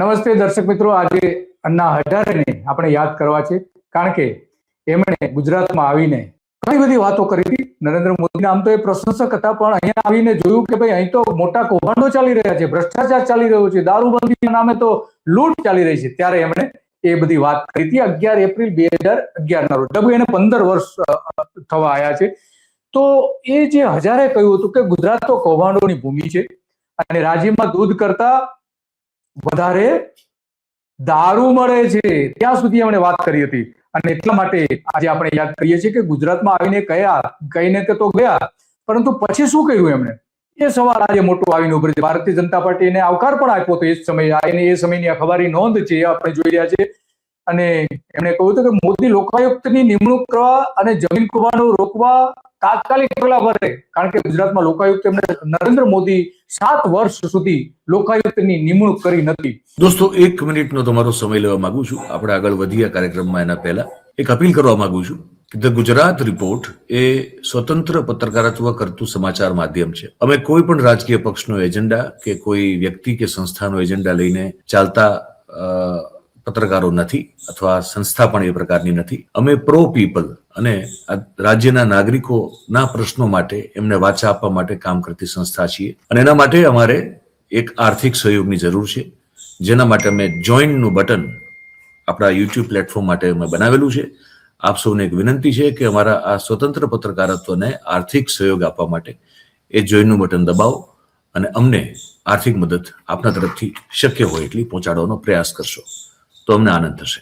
નમસ્તે દર્શક મિત્રો, આજે અન્ના હજારેને આપણે યાદ કરવા છે, કારણ કે એમણે ગુજરાતમાં આવીને ઘણી બધી વાતો કરી હતી. નરેન્દ્ર મોદીના આમ તો એ પ્રશંસક હતા, પણ અહીંયા આવીને જોયું કે ભાઈ, અહીં તો મોટા કૌભાંડો ચાલી રહ્યા છે, ભ્રષ્ટાચાર ચાલી રહ્યો છે, દારૂબંધીના નામે તો લૂંટ ચાલી રહી છે. ત્યારે એમણે એ બધી વાત કરી હતી. અગિયાર એપ્રિલ બે હજાર અગિયાર ના રોજ ડબુ એને પંદર વર્ષ થવા આવ્યા છે. તો એ જે હજારે કહ્યું હતું કે ગુજરાત તો કૌભાંડોની ભૂમિ છે અને રાજ્યમાં દૂધ કરતા વધારે દારૂ મળે છે. ત્યાં સુધી એમણે વાત કરી હતી. અને એટલા માટે આજે આપણે યાદ કરીએ છીએ કે ગુજરાતમાં આવીને કયા, કહીને તો ગયા, પરંતુ પછી શું કહ્યું એમણે? એ સવાલ આજે મોટો આવીને ઉભરે છે. ભારતીય જનતા પાર્ટીને આવકાર પણ આપ્યો હતો એ જ સમયે. આવીને એ સમયની અખબારી નોંધ છે એ આપણે જોઈ રહ્યા છે અને એમણે કહ્યું હતું કે મોદી લોકાયુક્તની નિમણૂક કરવા અને જમીન કૌભાંડો રોકવા તાત્કાલિક પગલા ભરે કારણ કે ગુજરાતમાં લોકાયુક્ત એમને નરેન્દ્ર મોદી સાત વર્ષ સુધી લોકાયુક્તની નિમણૂક કરી નથી. દોસ્તો, એક મિનિટનો તમારો સમય લેવા માંગુ છું. આપણે આગળ વધીએ કાર્યક્રમમાં એના પહેલા. એક અપીલ કરવા માંગુ છું ધ ગુજરાત રિપોર્ટ એ સ્વતંત્ર પત્રકારત્વ કરતું સમાચાર માધ્યમ છે. અમે કોઈ પણ રાજકીય પક્ષનો એજન્ડા કે કોઈ વ્યક્તિ કે સંસ્થાનો એજન્ડા લઈને ચાલતા પત્રકારો નથી અથવા સંસ્થા પણ એ પ્રકારની નથી. અમે પ્રો પીપલ અને રાજ્યના નાગરિકોના પ્રશ્નો માટે એમને વાચા આપવા માટે કામ કરતી સંસ્થા છીએ. અને એના માટે અમારે એક આર્થિક સહયોગની જરૂર છે. જેના માટે અમે જોઈનનું બટન આપણા યુટ્યુબ પ્લેટફોર્મ માટે અમે બનાવેલું છે. આપ સૌને એક વિનંતી છે કે અમારા આ સ્વતંત્ર પત્રકારત્વને આર્થિક સહયોગ આપવા માટે એ જોઈનનું બટન દબાવો અને અમને આર્થિક મદદ આપના તરફથી શક્ય હોય એટલી પહોંચાડવાનો પ્રયાસ કરશો. તો અમને આનંદ થશે.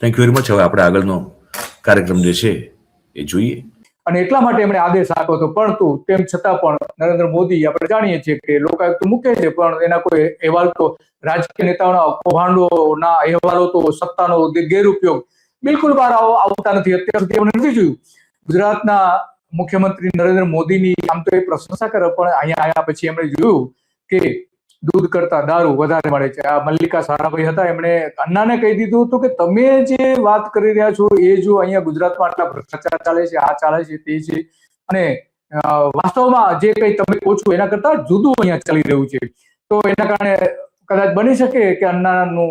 થેન્ક યુ વેરી મચ હવે આપણે આગળનો કાર્યક્રમ જે છે એ જોઈએ. અને એટલા માટે એમણે આદેશ આપ્યો હતો, પરંતુ તેમ છતાં પણ નરેન્દ્ર મોદી આપણે જાણીએ છીએ કે લોકાયુક્ત મૂકે છે, પણ એના કોઈ અહેવાલ તો રાજકીય નેતાઓના કૌભાંડોના અહેવાલો તો સત્તાનો ગેરઉપયોગ બિલકુલ બહાર આવ- આવતા નથી. અત્યાર સુધી એમણે નથી જોયું. ગુજરાતના મુખ્યમંત્રી નરેન્દ્ર મોદીની આમ તો એ પ્રશંસા કરે, પણ અહીંયા આવ્યા પછી એમણે જોયું કે દૂધ કરતા દારૂ વધારે મળે છે. આ મલ્લિકા સારાભાઈ હતા, એમણે અન્નાને કહી દીધું હતું કે તમે જે વાત કરી રહ્યા છો એ જો અહીંયા ગુજરાતમાં આટલા ભ્રષ્ટાચાર ચાલે છે, આ ચાલે છે, તે છે, અને વાસ્તવમાં જે કંઈ તમે કહો છો એના કરતા જુદું અહીંયા ચાલી રહ્યું છે. તો એના કારણે કદાચ બની શકે કે અન્નાનું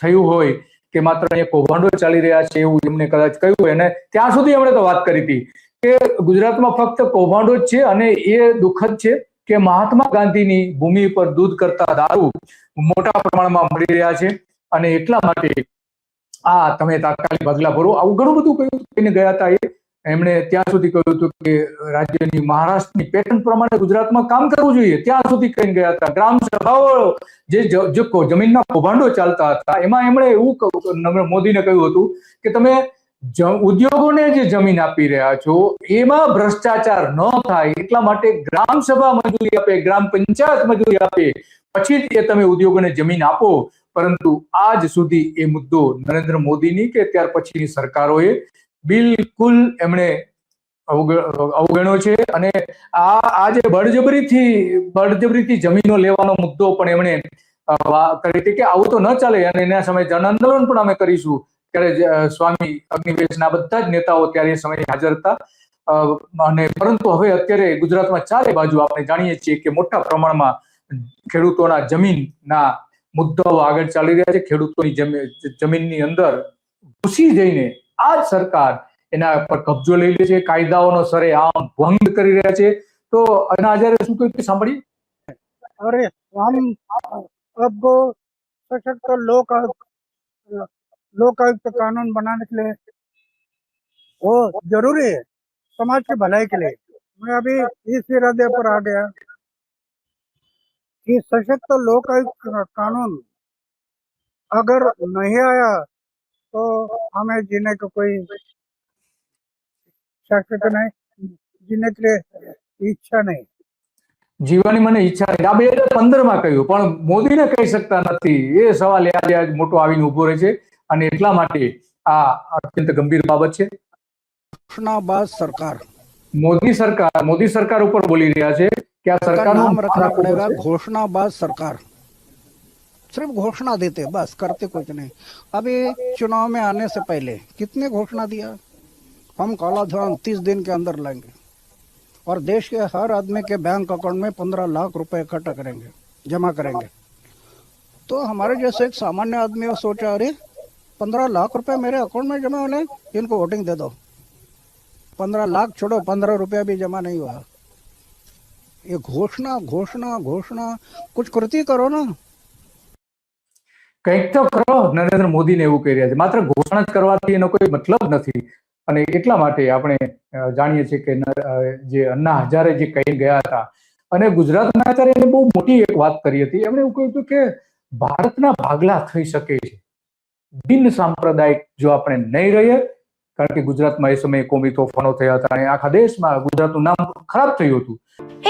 થયું હોય કે માત્ર અહીંયા કૌભાંડો ચાલી રહ્યા છે એવું એમને કદાચ કહ્યું હોય. અને ત્યાં સુધી એમણે તો વાત કરી હતી કે ગુજરાતમાં ફક્ત કૌભાંડો જ છે અને એ દુઃખદ છે. કે મહાત્મા ગાંધીની ભૂમિ પર દૂધ કરતા દારૂ મોટા પ્રમાણમાં મળી રહ્યા છે અને એટલા માટે આ તમે તાત્કાલિક પગલા ભરો. આવું ઘણું બધું કહ્યું કહીને ગયા હતા એ. એમણે ત્યાં સુધી કહ્યું હતું કે રાજ્યની મહારાષ્ટ્રની પેટર્ન પ્રમાણે ગુજરાતમાં કામ કરવું જોઈએ. ત્યાં સુધી કહીને ગયા હતા ગ્રામ સભાઓ જે જમીનના કૌભાંડો ચાલતા હતા, એમાં એમણે એવું મોદીને કહ્યું હતું કે તમે ઉદ્યોગોને જે જમીન આપી રહ્યા છો, એમાં ભ્રષ્ટાચાર ન થાય એટલા માટે ગ્રામ સભા મંજૂરી આપે, ગ્રામ પંચાયત મંજૂરી આપે. પછી એ તમે ઉદ્યોગોને જમીન આપો. પરંતુ આજ સુધી એ મુદ્દો નરેન્દ્ર મોદીની કે ત્યાર પછીની સરકારોએ બિલકુલ એમણે અવગણ્યો છે અને આ આજે બળજબરીથી બળજબરીથી જમીનો લેવાનો મુદ્દો પણ એમણે કરી હતી કે આવું તો ન ચાલે અને એના સમયે જન આંદોલન પણ અમે કરીશું. ત્યારે સ્વામી અગ્નિવેશના બધા જ નેતાઓ ત્યારે સમયે હાજર હતા. અને પરંતુ હવે અત્યારે ગુજરાતમાં ચારે બાજુ આપણે જાણીએ છીએ કે મોટા પ્રમાણમાં ખેડૂતોના જમીનના મુદ્દાઓ આગળ ચાલી રહ્યા છે. ખેડૂતોની જમીનની અંદર ઘૂસી જઈને આ જ સરકાર એના પર કબજો લઈ લે છે, કાયદાઓનો સરે આમ ભંગ કરી રહ્યા છે. તો એના આધારે શું કહ્યું સાંભળી અરે હમ અબ સશક્ત લોક लोकायुक्त कानून बनाने के लिए वो जरूरी है समाज की भलाई के लिए मैं अभी इस इरादे पर आ गया कि सशक्त लोकायुक्त कानून अगर नहीं आया तो हमें जीने का कोई शक्ति नहीं जीने के लिए इच्छा नहीं જીવવાની મને ઈચ્છા નથી આ બે હજાર પંદર માં કહ્યું પણ મોદીને કહી શકતા નથી એ સવાલ એ આજે આજ મોટો આવીને ઉભો રહે છે અને એટલા માટે આ અત્યંત ગંભીર બાબત છે घोषणाबाज सरकार મોદી સરકાર મોદી સરકાર ઉપર બોલી રહ્યા છે કે આ का સરકારનું नाम रखना રાખવું पड़ेगा પડશે. घोषणाबाज सरकार सिर्फ घोषणा देते बस करते कुछ नहीं अभी चुनाव में आने से पहले कितने घोषणा दिया हम काला धन तीस दिन के अंदर लाएंगे और देश के हर आदमी के बैंक अकाउंट में पंद्रह लाख रुपए इकट्ठा करेंगे जमा करेंगे तो हमारे जैसे एक सामान्य आदमी वो सोचा अरे पंद्रह लाख रुपए मेरे अकाउंट में जमा होने इनको वोटिंग दे दो पंद्रह लाख छोड़ो पंद्रह रुपया भी जमा नहीं हुआ ये घोषणा घोषणा घोषणा कुछ कृति करो ना કંઈક તો કરો નરેન્દ્ર મોદીને એવું કહી રહ્યા છે માત્ર ઘોષણા જ કરવાથી એનો કોઈ મતલબ નથી અને એટલા માટે આપણે અ, જાણીએ છીએ કે ન- અ, જે અન્ના હજારે જે કહી ગયા હતા અને ગુજરાતના આચાર્ય એને બહુ મોટી એક વાત કરી હતી એમણે એવું કહ્યું હતું કે ભારતના ભાગલા થઈ શકે છે બિન સાંપ્રદાયિક જો આપણે નહીં રહીએ, કારણ કે ગુજરાતમાં એ સમયે કોમી તોફાનો થયા હતા અને આખા દેશમાં ગુજરાતનું નામ ખરાબ થયું હતું.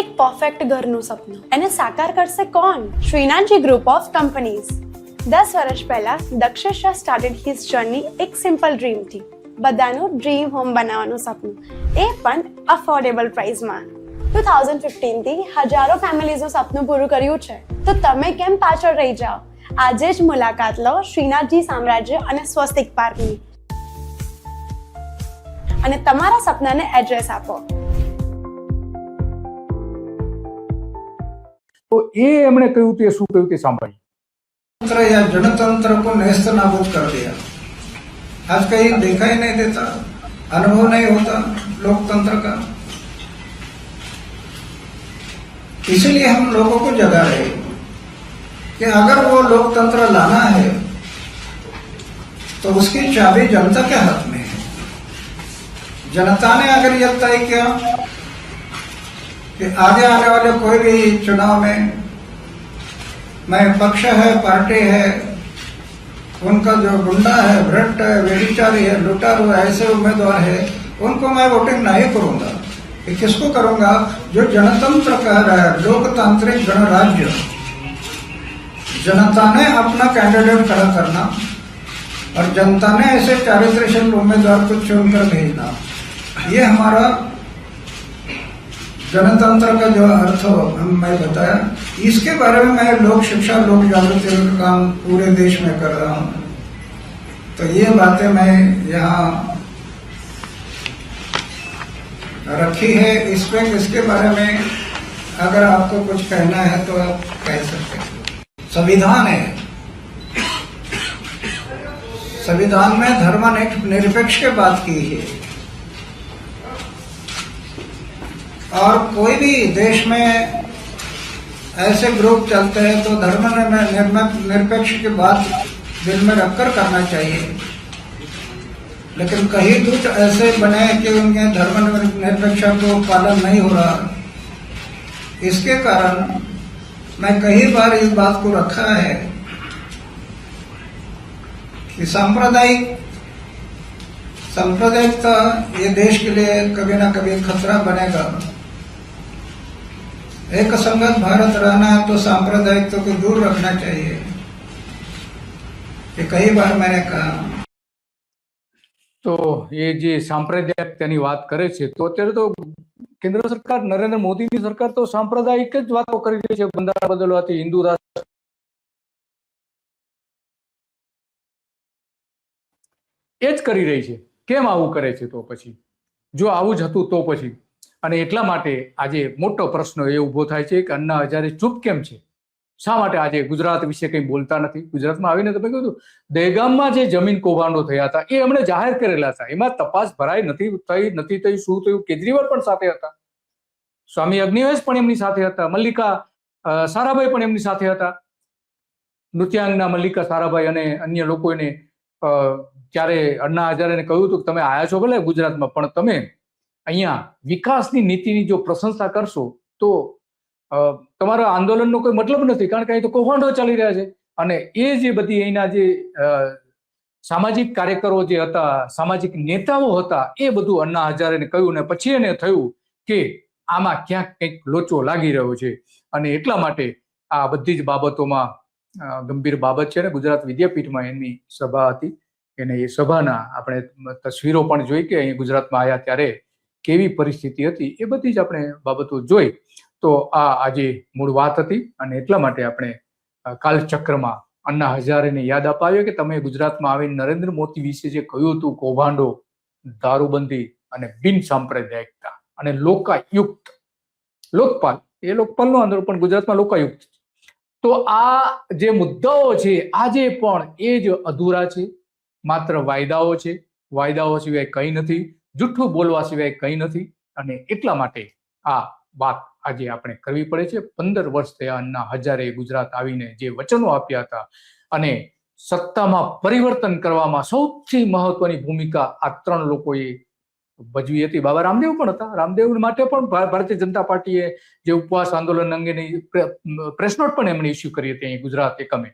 એક પરફેક્ટ ઘરનું સપનું. એને સાકાર કરશે કોણ? શ્રીનાથજી ગ્રુપ ઓફ કંપનીઝ દસ વર્ષ પહેલા Dakshesh Shah started his journey એક સિમ્પલ ડ્રીમથી બધાનું ડ્રીમ હોમ બનાવવાનું સપનું. એ પણ અફોર્ડેબલ પ્રાઇસમાં ટુ થાઉઝન્ડ ફિફ્ટીનથી હજારો ફેમિલીઝનું સપનું પૂરું કર્યું છે. તો તમે કેમ પાછળ રહી જાઓ? આજે જ મુલાકાત લો શ્રીનાથજી સામ્રાજ્ય અને સ્વસ્તિક પાર્કની અને તમારા સપનાને એડ્રેસ આપો તો એ એમણે કહ્યું તે શું કહ્યું તે સાંભળ્યું तंत्र या जनतंत्र को नेस्त नाबूद कर दिया आज कहीं देखा ही नहीं देता अनुभव नहीं होता लोकतंत्र का इसीलिए हम लोगों को जगा रहे हैं कि अगर वो लोकतंत्र लाना है तो उसकी चाबी जनता के हाथ में है। जनता ने अगर यह तय किया कि आगे आने वाले कोई भी चुनाव में मैं पक्ष है, पार्टी है, उनका जो गुंडा है भ्रष्ट है, व्यभिचारी है, लुटारू है, ऐसे उम्मीदवार है, उनको मैं वोटिंग नहीं करूँगा। किसको करूँगा? जो जनतंत्र है, लोकतांत्रिक गणराज्य। जनता ने अपना कैंडिडेट खड़ा करना और जनता ने ऐसे चारित्र्यशील उम्मीदवार को चुनकर भेजना। ये हमारा जनतंत्र का जो अर्थ मैं बताया, इसके बारे में मैं लोक शिक्षा, लोक जागृति का काम पूरे देश में कर रहा हूँ। तो ये बातें मैं यहाँ रखी है, इस इसके बारे में अगर आपको कुछ कहना है तो आप कह सकते संविधान है। संविधान में धर्म निरपेक्ष की बात की है। और कोई भी देश में ऐसे ग्रुप चलते हैं तो धर्म निरपेक्ष की बात दिल में रखकर करना चाहिए। लेकिन कहीं कुछ ऐसे बने कि उनके धर्म निरपेक्ष को पालन नहीं हो रहा। इसके कारण मैं कई बार इस बात को रखा है कि सांप्रदायिक सांप्रदायिकता ये देश के लिए कभी ना कभी खतरा बनेगा एक संगत भारत रहना है तो सांप्रदायिकता को दूर रखना चाहिए ये कई बार मैंने कहा તો એ જે સાંપ્રદાયિકતાની વાત કરે છે તો અત્યારે તો કેન્દ્ર સરકાર, નરેન્દ્ર મોદીની સરકાર તો સાંપ્રદાયિક જ વાતો કરી રહી છે. બંધારણ બદલવાથી હિન્દુ રાષ્ટ્ર એ જ કરી રહી છે. કેમ આવું કરે છે તો પછી? જો આવું જ હતું તો પછી? અને એટલા માટે આજે મોટો પ્રશ્ન એ ઊભો થાય છે કે અન્ના હજારે ચૂપ કેમ છે? શા માટે આજે ગુજરાત વિશે કંઈ બોલતા નથી? ગુજરાતમાં આવીને તમે કહ્યું દહેગામમાં જે જમીન કૌભાંડો થયા હતા એ એમણે જાહેર કરેલા હતા. એમાં તપાસ ભરાઈ નથી થઈ નથી થઈ શું થયું? કેજરીવાલ પણ સાથે હતા. સ્વામી અગ્નિવેશ પણ એમની સાથે હતા. મલ્લિકા સારાભાઈ પણ એમની સાથે હતા. નૃત્યાંગના મલ્લિકા સારાભાઈ અને અન્ય લોકોને અ, ત્યારે અண்ணા હજારેને કહ્યું હતું કે તમે આયા છો ભલે ગુજરાતમાં પણ તમે અહીંયા વિકાસની નીતિની જો પ્રશંસા કરશો તો તમારા આંદોલનનો કોઈ મતલબ નથી, કારણ કે અહીં તો કૌભાંડો ચાલી રહ્યા છે. અને એ જે બધી અહીંના જે સામાજિક કાર્યકરો જે હતા, સામાજિક નેતાઓ હતા, એ બધું અન્ના હજારેને કહ્યું ને પછી એને થયું કે આમાં ક્યાંક કંઈક લોચો લાગી રહ્યો છે. અને એટલા માટે આ બધી જ બાબતોમાં ગંભીર બાબત છે ને, ગુજરાત વિદ્યાપીઠમાં એમની સભા હતી. એને એ સભાના આપણે તસવીરો પણ જોઈ કે અહીં ગુજરાતમાં આવ્યા ત્યારે કેવી પરિસ્થિતિ હતી, એ બધી જ આપણે બાબતો જોઈ. તો આ આજે મૂળ વાત હતી અને એટલા માટે આપણે કાલચક્રમાં અન્ના હજારેને યાદ અપાવ્યો કે તમે ગુજરાતમાં આવીને નરેન્દ્ર મોદી વિશે જે કહ્યું હતું, કૌભાંડો, દારૂબંધી અને બિન સાંપ્રદાયિકતા અને લોકાયુક્ત, લોકપાલ, એ લોકપાલનો અંદર પણ ગુજરાતમાં લોકાયુક્ત તો આ જે મુદ્દાઓ છે, આજે પણ એ જ અધૂરા છે, માત્ર વાયદાઓ છે, વાયદાઓ સિવાય કંઈ નથી, જૂઠું બોલવા સિવાય કંઈ નથી અને એટલા માટે આ વાત આજે આપણે કરવી પડે છે. પંદર વર્ષ થયા અન્ના હજારે ગુજરાત આવીને જે વચનો આપ્યા હતા અને સત્તામાં પરિવર્તન કરવામાં સૌથી મહત્વની ભૂમિકા આ ત્રણ લોકોએ ભજવી હતી. બાબા રામદેવ પણ હતા. રામદેવ માટે પણ ભારતીય જનતા પાર્ટીએ જે ઉપવાસ આંદોલન અંગેની પ્રેસ નોટ પણ એમણે ઇસ્યુ કરી હતી અહીં ગુજરાત એકમે.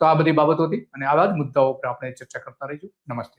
તો આ બધી બાબતો હતી અને આવા જ મુદ્દાઓ પર આપણે ચર્ચા કરતા રહીશું. નમસ્તે.